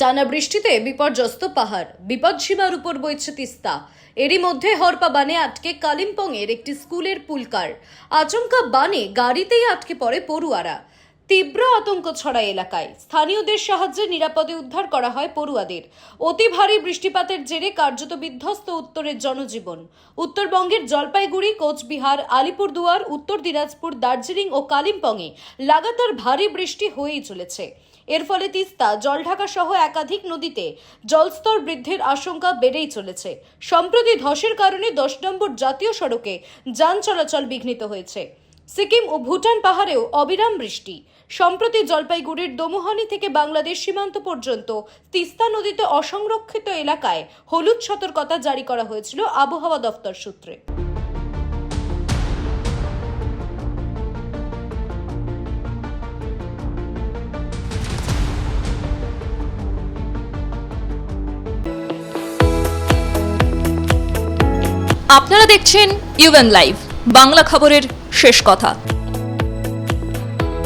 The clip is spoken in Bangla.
টানা বৃষ্টিতে বিপর্যস্ত পাহাড় বিপদসীমার উপর বইছে তিস্তা। এরই মধ্যে হরপা বানে আটকে কালিম্পংয়ের একটি স্কুলের পুলকার আচমকা বানে গাড়িতেই আটকে পড়ে পড়ুয়ারা। তীব্র আতঙ্ক ছড়ায় এলাকায়। স্থানীয়দের সাহায্যে নিরাপদে উদ্ধার করা হয় পড়ুয়াদের। অতি ভারী বৃষ্টিপাতের জেরে কার্যত বিধ্বস্ত উত্তরের জনজীবন। উত্তরবঙ্গের জলপাইগুড়ি, কোচবিহার, আলিপুরদুয়ার, উত্তর দিনাজপুর, দার্জিলিং ও কালিম্পংয়ে লাগাতার ভারী বৃষ্টি হয়েই চলেছে। এর ফলে তিস্তা, জলঢাকা সহ একাধিক নদীতে জলস্তর বৃদ্ধির আশঙ্কা বেড়েই চলেছে। সম্প্রতি ধসের কারণে দশ নম্বর জাতীয় সড়কে যান চলাচল বিঘ্নিত হয়েছে। সিকিম ও ভুটান পাহাড়েও অবিরাম বৃষ্টি। সম্প্রতি জলপাইগুড়ির দমোহানি থেকে বাংলাদেশ সীমান্ত পর্যন্ত তিস্তা নদীতে অসংরক্ষিত এলাকায় হলুদ সতর্কতা জারি করা হয়েছিল আবহাওয়া দফতর সূত্রে। আপনারা দেখছেন ইউএন লাইভ বাংলা খবরের শেষ কথা।